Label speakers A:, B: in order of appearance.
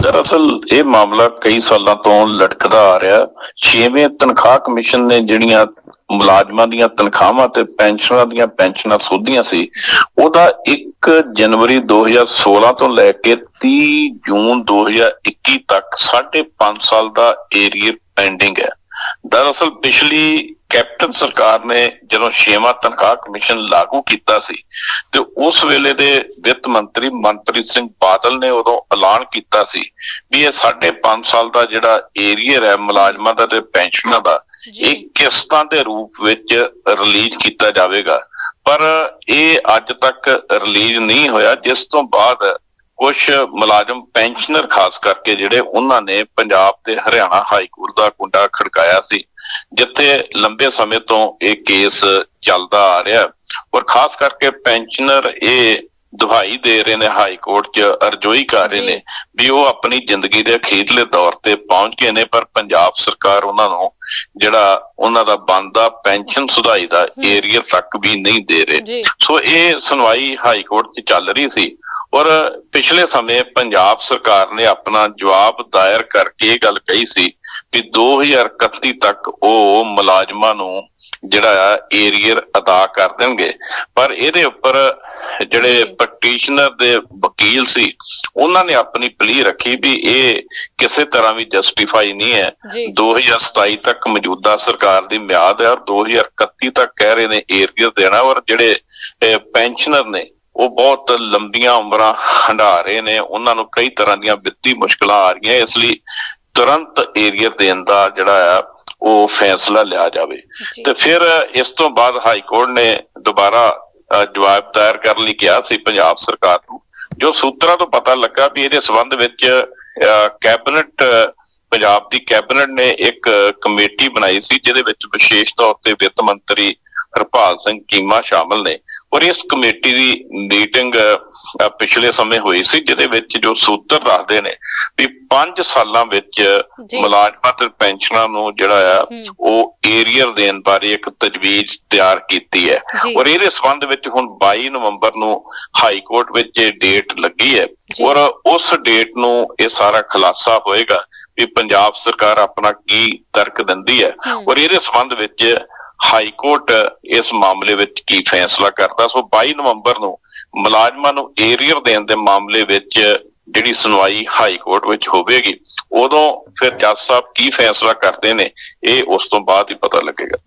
A: ਦਰਅਸਲ ਇਹ ਮਾਮਲਾ ਕਈ ਸਾਲਾਂ ਤੋਂ ਲਟਕਦਾ ਆ ਰਿਹਾ। ਛੇਵੇਂ ਤਨਖਾਹ ਕਮਿਸ਼ਨ ਨੇ ਜਿਹੜੀਆਂ ਮੁਲਾਜ਼ਮਾਂ ਦੀਆਂ ਤਨਖਾਹਾਂ ਤੇ ਪੈਨਸ਼ਨਾਂ ਦੀਆਂ ਪੈਨਸ਼ਨਾਂ ਸੋਧੀਆਂ ਸੀ, ਉਹਦਾ 1 ਜਨਵਰੀ 2016 ਤੋਂ ਲੈ ਕੇ 30 ਜੂਨ 2021 ਤੱਕ 5.5 ਸਾਲ ਦਾ ਏਰੀਅਰ ਪੈਂਡਿੰਗ ਹੈ। ਦਰਅਸਲ ਪਿਛਲੀ ਕੈਪਟਨ ਸਰਕਾਰ ਨੇ ਜਦੋਂ ਛੇਵਾਂ ਤਨਖਾਹ ਕਮਿਸ਼ਨ ਲਾਗੂ ਕੀਤਾ ਸੀ ਤੇ ਉਸ ਵੇਲੇ ਦੇ ਵਿੱਤ ਮੰਤਰੀ ਮਨਪ੍ਰੀਤ ਸਿੰਘ ਬਾਦਲ ਨੇ ਉਦੋਂ ਐਲਾਨ ਕੀਤਾ ਸੀ ਵੀ ਇਹ 5.5 ਸਾਲ ਦਾ ਜਿਹੜਾ ਏਰੀਅਰ ਹੈ ਮੁਲਾਜ਼ਮਾਂ ਦਾ ਤੇ ਪੈਨਸ਼ਨਾਂ ਦਾ ਇਹ ਕਿਸ਼ਤਾਂ ਦੇ ਰੂਪ ਵਿੱਚ ਰਿਲੀਜ਼ ਕੀਤਾ ਜਾਵੇਗਾ। ਪਰ ਇਹ ਅੱਜ ਤੱਕ ਰਿਲੀਜ਼ ਨਹੀਂ ਹੋਇਆ ਜਿਸ ਤੋਂ ਬਾਅਦ ਕੁਝ ਮੁਲਾਜ਼ਮ ਪੈਨਸ਼ਨਰ ਖਾਸ ਕਰਕੇ ਜਿਹੜੇ ਉਹਨਾਂ ਨੇ ਪੰਜਾਬ ਤੇ ਹਰਿਆਣਾ ਹਾਈ ਕੋਰਟ ਦਾ ਕੁੰਡਾ ਖੜਕਾਇਆ ਸੀ ਜਿੱਥੇ ਲੰਬੇ ਸਮੇਂ ਤੋਂ ਇਹ ਕੇਸ ਚੱਲਦਾ ਆ ਰਿਹਾ ਔਰ ਖਾਸ ਕਰਕੇ ਪੈਨਸ਼ਨਰ ਇਹ ਦੁਹਾਈ ਦੇ ਰਹੇ ਨੇ ਹਾਈ ਕੋਰਟ 'ਚ ਅਰਜ਼ੋਈ ਕਰ ਰਹੇ ਨੇ ਵੀ ਉਹ ਆਪਣੀ ਜ਼ਿੰਦਗੀ ਦੇ ਅਖੀਰਲੇ ਦੌਰ ਤੇ ਪਹੁੰਚ ਗਏ ਨੇ ਪਰ ਪੰਜਾਬ ਸਰਕਾਰ ਉਹਨਾਂ ਨੂੰ ਜਿਹੜਾ ਉਹਨਾਂ ਦਾ ਬੰਦਾ ਪੈਨਸ਼ਨ ਸੁਧਾਈ ਦਾ ਏਰੀਆ ਤੱਕ ਵੀ ਨਹੀਂ ਦੇ ਰਹੇ। ਸੋ ਇਹ ਸੁਣਵਾਈ ਹਾਈ ਕੋਰਟ 'ਚ ਚੱਲ ਰਹੀ ਸੀ। ਔਰ ਪਿਛਲੇ ਸਮੇਂ ਪੰਜਾਬ ਸਰਕਾਰ ਨੇ ਆਪਣਾ ਜਵਾਬ ਦਾਇਰ ਕਰਕੇ ਇਹ ਗੱਲ ਕਹੀ ਸੀ ਕਿ 2031 ਤੱਕ ਉਹ ਮੁਲਾਜ਼ਮਾਂ ਨੂੰ ਜਿਹੜਾ ਏਰੀਅਰ ਅਦਾ ਕਰ ਦੇਣਗੇ ਪਰ ਇਹਦੇ ਉੱਪਰ ਜਿਹੜੇ। ਪਟੀਸ਼ਨਰ ਦੇ ਵਕੀਲ ਸੀ ਉਹਨਾਂ ਨੇ ਆਪਣੀ ਪਲੀ ਰੱਖੀ ਵੀ ਇਹ ਕਿਸੇ ਤਰ੍ਹਾਂ ਵੀ ਜਸਟੀਫਾਈ ਨਹੀਂ ਹੈ
B: ਜੀ
A: 2027 ਤੱਕ ਮੌਜੂਦਾ ਸਰਕਾਰ ਦੀ ਮਿਆਦ ਹੈ ਔਰ 2031 ਤੱਕ ਕਹਿ ਰਹੇ ਨੇ ਏਰੀਅਰ ਦੇਣਾ ਔਰ ਜਿਹੜੇ ਪੈਨਸ਼ਨਰ ਨੇ ਉਹ ਬਹੁਤ ਲੰਬੀਆਂ ਉਮਰਾਂ ਹੰਢਾ ਰਹੇ ਨੇ। ਉਹਨਾਂ ਨੂੰ ਕਈ ਤਰ੍ਹਾਂ ਦੀਆਂ ਵਿੱਤੀ ਮੁਸ਼ਕਲਾਂ ਆ ਰਹੀਆਂ ਇਸ ਲਈ ਤੁਰੰਤ ਦੇਣ ਦਾ ਜਿਹੜਾ ਆ ਉਹ ਫੈਸਲਾ ਲਿਆ ਜਾਵੇ। ਤੇ ਫਿਰ ਇਸ ਤੋਂ ਬਾਅਦ ਹਾਈ ਕੋਰਟ ਨੇ ਦੁਬਾਰਾ ਜਵਾਬ ਦਾਇਰ ਕਰਨ ਲਈ ਕਿਹਾ ਸੀ ਪੰਜਾਬ ਸਰਕਾਰ ਨੂੰ ਜੋ ਸੂਤਰਾਂ ਤੋਂ ਪਤਾ ਲੱਗਾ ਵੀ ਇਹਦੇ ਸਬੰਧ ਵਿੱਚ ਕੈਬਨਿਟ ਪੰਜਾਬ ਦੀ ਕੈਬਨਿਟ ਨੇ ਇੱਕ ਕਮੇਟੀ ਬਣਾਈ ਸੀ ਜਿਹਦੇ ਵਿੱਚ ਵਿਸ਼ੇਸ਼ ਤੌਰ ਤੇ ਵਿੱਤ ਮੰਤਰੀ ਹਰਪਾਲ ਸਿੰਘ ਕੀਮਾ ਸ਼ਾਮਲ ਨੇ। ਔਰ ਇਸ ਕਮੇਟੀ ਦੀ ਮੀਟਿੰਗ ਪਿਛਲੇ ਸਮੇਂ ਹੋਈ ਸੀ ਜਿਹਦੇ ਵਿੱਚ ਜੋ ਸੂਤਰ ਦੱਸਦੇ ਨੇ ਵੀ 5 ਸਾਲਾਂ ਵਿੱਚ। ਮੁਲਾਜ਼ਮਾਂ ਤੇ ਪੈਨਸ਼ਨਾਂ ਨੂੰ ਜਿਹੜਾ ਆ। ਉਹ ਏਰੀਅਰ ਦੇਣ ਬਾਰੇ ਇੱਕ ਤਜਵੀਜ਼ ਤਿਆਰ ਕੀਤੀ ਹੈ। ਔਰ ਇਹਦੇ ਸੰਬੰਧ ਵਿੱਚ ਹੁਣ 22 ਨਵੰਬਰ ਨੂੰ ਹਾਈ ਕੋਰਟ ਵਿੱਚ ਇਹ ਡੇਟ ਲੱਗੀ ਹੈ। ਔਰ ਉਸ ਡੇਟ ਨੂੰ ਇਹ ਸਾਰਾ ਖੁਲਾਸਾ ਹੋਏਗਾ ਵੀ ਪੰਜਾਬ ਸਰਕਾਰ ਆਪਣਾ ਕੀ ਤਰਕ ਦਿੰਦੀ
B: ਹੂੰ।
A: ਔਰ ਇਹਦੇ ਸੰਬੰਧ ਵਿੱਚ ਹਾਈ ਕੋਰਟ ਇਸ ਮਾਮਲੇ ਵਿੱਚ ਕੀ ਫੈਸਲਾ ਕਰਦਾ? ਸੋ 22 ਨਵੰਬਰ ਨੂੰ ਮੁਲਾਜ਼ਮਾਂ ਨੂੰ ਏਰੀਅਰ ਦੇਣ ਦੇ ਮਾਮਲੇ ਵਿੱਚ ਜਿਹੜੀ ਸੁਣਵਾਈ ਹਾਈ ਕੋਰਟ ਵਿੱਚ ਹੋਵੇਗੀ, ਉਦੋਂ ਫਿਰ ਜੱਜ ਸਾਹਿਬ ਕੀ ਫੈਸਲਾ ਕਰਦੇ ਨੇ, ਇਹ ਉਸ ਤੋਂ ਬਾਅਦ ਹੀ ਪਤਾ ਲੱਗੇਗਾ।